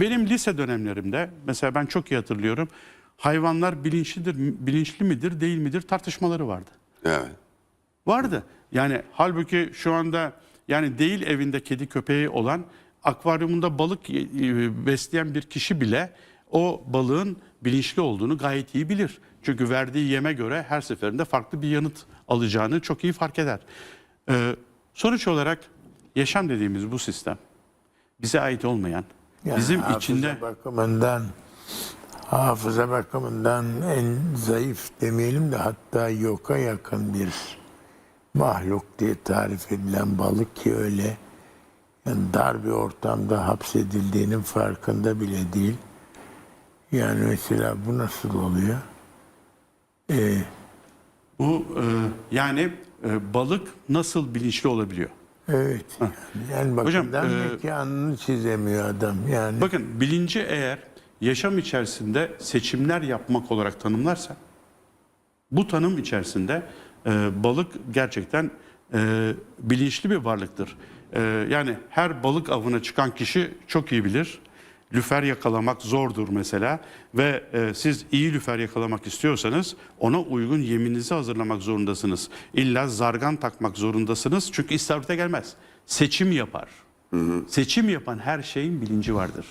benim lise dönemlerimde mesela ben çok iyi hatırlıyorum. Hayvanlar bilinçlidir, bilinçli midir, değil midir tartışmaları vardı. Evet. Vardı. Yani halbuki şu anda yani değil evinde kedi köpeği olan akvaryumunda balık e, besleyen bir kişi bile o balığın bilinçli olduğunu gayet iyi bilir. Çünkü verdiği yeme göre her seferinde farklı bir yanıt alacağını çok iyi fark eder. Ee, sonuç olarak yaşam dediğimiz bu sistem bize ait olmayan, bizim hafıza içinde bakımından hafıza bakımından en zayıf demeyelim de hatta yoka yakın bir mahluk diye tarif edilen balık ki öyle yani dar bir ortamda hapsedildiğinin farkında bile değil. Yani mesela bu nasıl oluyor? Ee, bu e, yani e, balık nasıl bilinçli olabiliyor? Evet. Yani, yani Hocam, bakımdan e, mekanını çizemiyor adam. Yani Bakın bilinci eğer yaşam içerisinde seçimler yapmak olarak tanımlarsak bu tanım içerisinde e, balık gerçekten e, bilinçli bir varlıktır. E, yani her balık avına çıkan kişi çok iyi bilir. Lüfer yakalamak zordur mesela ve e, siz iyi lüfer yakalamak istiyorsanız ona uygun yeminizi hazırlamak zorundasınız. İlla zargan takmak zorundasınız çünkü istavrite gelmez. Seçim yapar. Seçim yapan her şeyin bilinci vardır.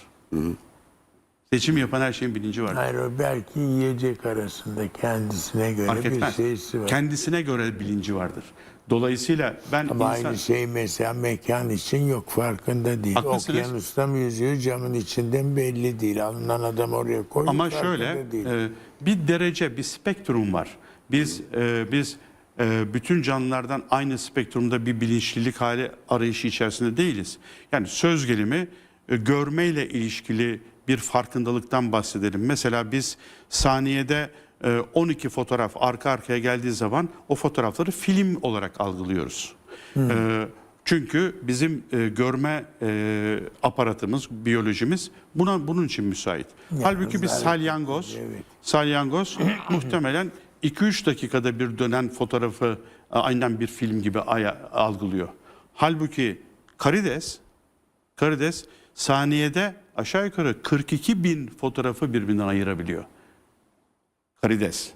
Seçim yapan her şeyin bilinci vardır. hayır o belki yiyecek arasında kendisine göre Fark bir etmez. şeysi var. Kendisine göre bilinci vardır. Dolayısıyla ben Ama insan... aynı şey mesela mekan için yok farkında değil. Haklısınız. Okyanusta mı yüzüyor camın içinden belli değil. Alınan adam oraya koyuyor Ama şöyle değil. e, bir derece, bir spektrum var. Biz e, biz e, bütün canlılardan aynı spektrumda bir bilinçlilik hali arayışı içerisinde değiliz. Yani söz gelimi e, görmeyle ilişkili bir farkındalıktan bahsedelim. Mesela biz saniyede 12 fotoğraf arka arkaya geldiği zaman o fotoğrafları film olarak algılıyoruz. E, çünkü bizim e, görme e, aparatımız, biyolojimiz buna bunun için müsait. Halbuki biz salyangoz, evet. salyangoz muhtemelen 2-3 dakikada bir dönen fotoğrafı aynen bir film gibi aya- algılıyor. Halbuki karides, karides saniyede aşağı yukarı 42 bin fotoğrafı birbirinden ayırabiliyor. Karides.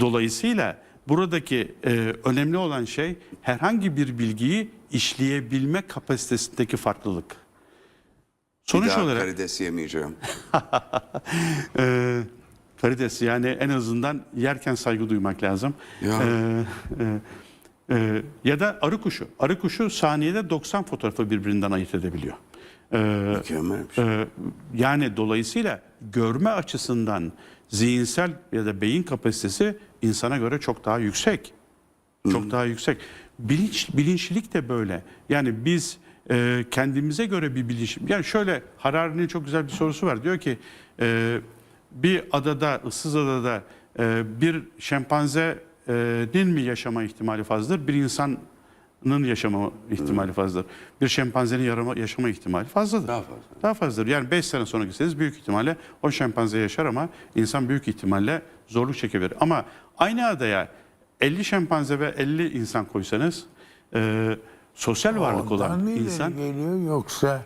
Dolayısıyla buradaki e, önemli olan şey herhangi bir bilgiyi işleyebilme kapasitesindeki farklılık. Bir Sonuç daha olarak karides yemeyeceğim. e, karides yani en azından yerken saygı duymak lazım. Ya. E, e, e, ya da arı kuşu. Arı kuşu saniyede 90 fotoğrafı birbirinden ayırt edebiliyor. E, şey. Ee, yani dolayısıyla görme açısından zihinsel ya da beyin kapasitesi insana göre çok daha yüksek. Çok daha yüksek. Bilinç bilinçlilik de böyle. Yani biz e, kendimize göre bir bilinç. Yani şöyle Harari'nin çok güzel bir sorusu var. Diyor ki e, bir adada, ıssız adada e, bir şempanzenin mi yaşama ihtimali fazladır? Bir insanın yaşama ihtimali fazladır. Bir şempanzenin yarama, yaşama ihtimali fazladır. Daha fazla. Daha fazladır. Yani 5 sene sonra gitseniz büyük ihtimalle o şempanze yaşar ama insan büyük ihtimalle zorluk çekebilir. Ama aynı adaya 50 şempanze ve 50 insan koysanız e, sosyal varlık Ondan olan insan geliyor yoksa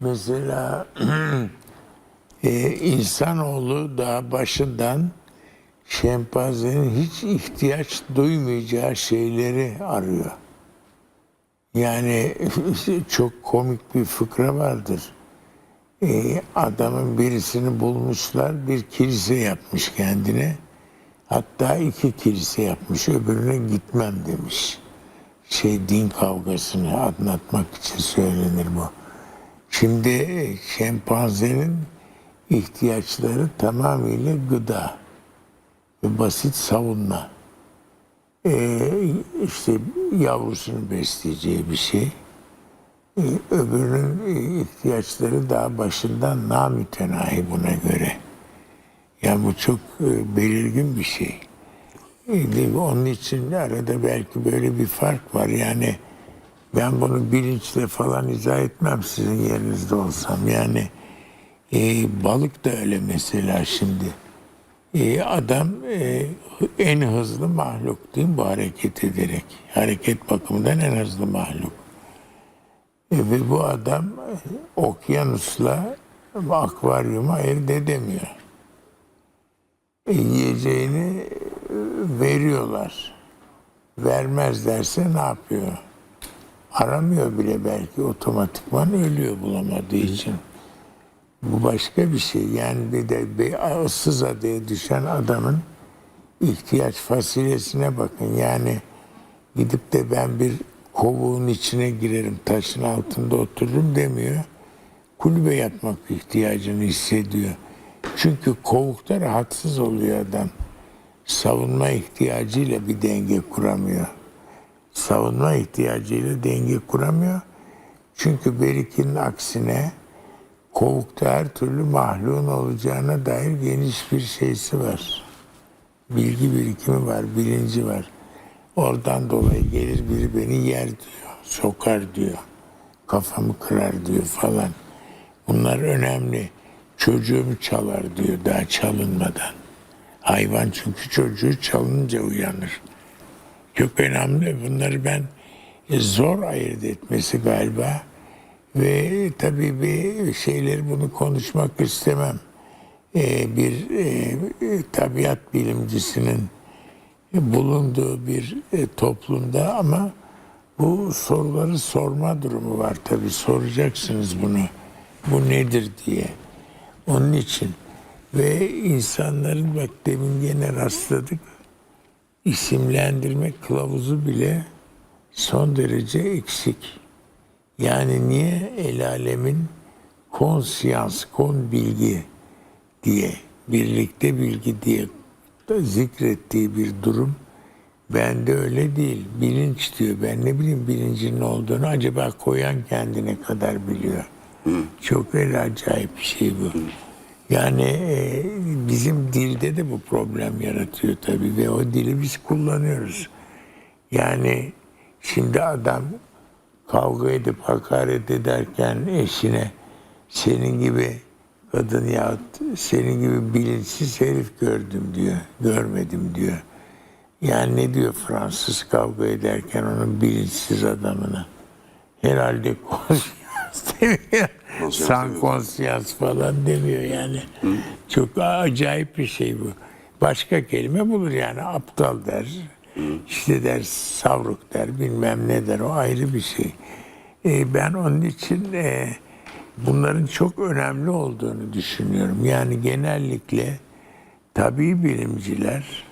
mesela e, insanoğlu daha başından şempanzenin hiç ihtiyaç duymayacağı şeyleri arıyor. Yani çok komik bir fıkra vardır. E, adamın birisini bulmuşlar, bir kilise yapmış kendine. Hatta iki kilise yapmış, öbürüne gitmem demiş. Şey din kavgasını anlatmak için söylenir bu. Şimdi e, şempanzenin ihtiyaçları tamamıyla gıda ve basit savunma. Ee, işte yavrusunu besleyeceği bir şey. Ee, öbürünün e, ihtiyaçları daha başından namütenahi buna göre. Yani bu çok e, belirgin bir şey. E, Onun için arada belki böyle bir fark var. Yani ben bunu bilinçle falan izah etmem sizin yerinizde olsam. Yani e, balık da öyle mesela şimdi. E, adam e, en hızlı mahluk değil mi bu hareket ederek? Hareket bakımından en hızlı mahluk. E, ve bu adam e, okyanusla akvaryuma ayırt edemiyor. Yiyeceğini veriyorlar. Vermezlerse ne yapıyor? Aramıyor bile belki otomatikman ölüyor bulamadığı için. Bu başka bir şey. Yani bir de bir ıssız adaya düşen adamın ihtiyaç fasulyesine bakın. Yani gidip de ben bir kovuğun içine girerim, taşın altında otururum demiyor. Kulübe yapmak ihtiyacını hissediyor. Çünkü kovukta rahatsız oluyor adam. Savunma ihtiyacıyla bir denge kuramıyor. Savunma ihtiyacıyla denge kuramıyor. Çünkü Berik'in aksine kovukta her türlü mahluğun olacağına dair geniş bir şeysi var. Bilgi birikimi var, bilinci var. Oradan dolayı gelir biri beni yer diyor, sokar diyor, kafamı kırar diyor falan. Bunlar önemli. Çocuğumu çalar diyor daha çalınmadan. Hayvan çünkü çocuğu çalınca uyanır. Çok önemli. Bunları ben e, zor ayırt etmesi galiba. Ve tabii bir şeyleri bunu konuşmak istemem. Ee, bir e, tabiat bilimcisinin bulunduğu bir e, toplumda ama bu soruları sorma durumu var tabii soracaksınız bunu bu nedir diye onun için ve insanların bak demin gene rastladık isimlendirme kılavuzu bile son derece eksik. Yani niye el alemin konsiyans, kon bilgi diye, birlikte bilgi diye da zikrettiği bir durum bende öyle değil. Bilinç diyor. Ben ne bileyim bilincin ne olduğunu acaba koyan kendine kadar biliyor. Çok öyle acayip bir şey bu. Yani e, bizim dilde de bu problem yaratıyor tabii ve o dili biz kullanıyoruz. Yani şimdi adam kavga edip hakaret ederken eşine senin gibi kadın yahut senin gibi bilinçsiz herif gördüm diyor. Görmedim diyor. Yani ne diyor Fransız kavga ederken onun bilinçsiz adamına? Herhalde konsyans demiyor. San konsyans falan demiyor yani. Çok acayip bir şey bu. Başka kelime bulur yani aptal der. İşte der savruk der bilmem ne der o ayrı bir şey. Ee, ben onun için e, bunların çok önemli olduğunu düşünüyorum. Yani genellikle tabii bilimciler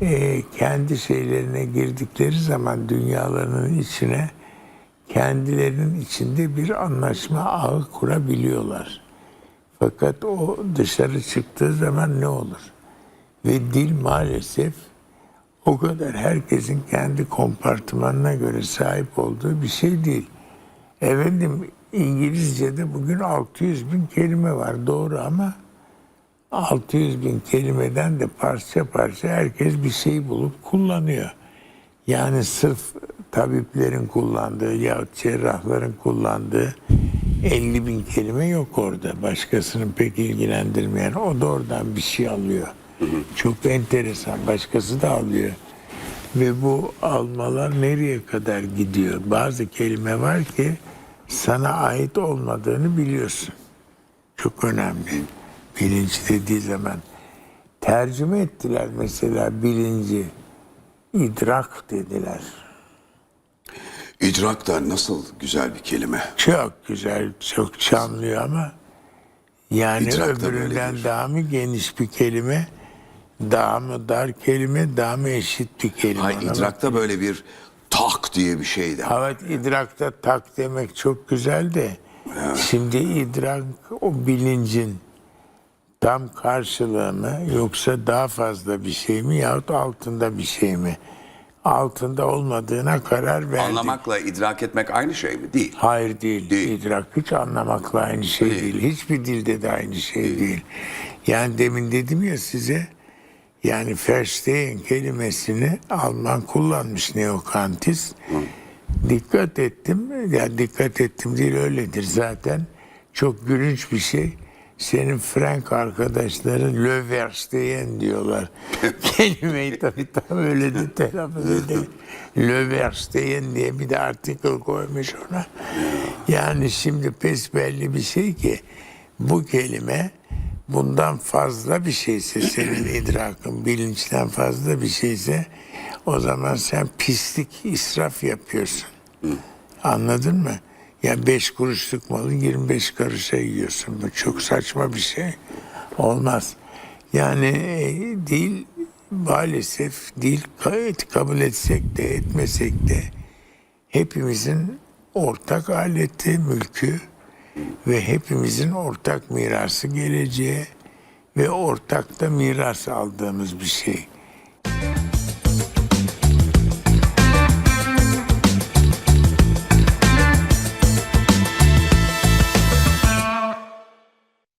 e, kendi şeylerine girdikleri zaman dünyalarının içine kendilerinin içinde bir anlaşma ağı kurabiliyorlar. Fakat o dışarı çıktığı zaman ne olur? Ve dil maalesef o kadar herkesin kendi kompartımanına göre sahip olduğu bir şey değil. Efendim İngilizce'de bugün 600 bin kelime var doğru ama 600 bin kelimeden de parça parça herkes bir şey bulup kullanıyor. Yani sırf tabiplerin kullandığı ya cerrahların kullandığı 50 bin kelime yok orada. Başkasının pek ilgilendirmeyen. O da oradan bir şey alıyor. Çok enteresan. Başkası da alıyor. Ve bu almalar nereye kadar gidiyor? Bazı kelime var ki sana ait olmadığını biliyorsun. Çok önemli. Bilinç dediği zaman. Tercüme ettiler mesela bilinci. idrak dediler. İdrak da nasıl güzel bir kelime. Çok güzel, çok çamlıyor ama yani İdrak da öbüründen böyledir. daha mı geniş bir kelime, daha mı dar kelime, daha mı eşit bir kelime? Hayır idrakta böyle bir tak diye bir şey de. Evet idrakta tak demek çok güzel de şimdi idrak o bilincin tam karşılığı mı yoksa daha fazla bir şey mi yahut altında bir şey mi? Altında olmadığına karar verdik. Anlamakla idrak etmek aynı şey mi? Değil. Hayır değil. Değil. İdrak hiç anlamakla aynı şey Değil. değil. Hiçbir dilde de aynı şey değil. Yani demin dedim ya size yani verstehen kelimesini Alman kullanmış neokantist. Dikkat ettim. Ya dikkat ettim değil öyledir zaten. Çok gülünç bir şey. Senin Frank arkadaşların Le Verstehen diyorlar. Kelimeyi tabii tam öyle de telaffuz edelim. Le Verstehen diye bir de artikel koymuş ona. Yani şimdi pes belli bir şey ki bu kelime bundan fazla bir şeyse senin idrakın bilinçten fazla bir şeyse o zaman sen pislik israf yapıyorsun. Anladın mı? Ya beş kuruşluk malı 25 karışa yiyorsun. Bu çok saçma bir şey. Olmaz. Yani e, dil maalesef gayet kabul etsek de etmesek de hepimizin ortak aleti, mülkü ve hepimizin ortak mirası geleceği ve ortak da miras aldığımız bir şey.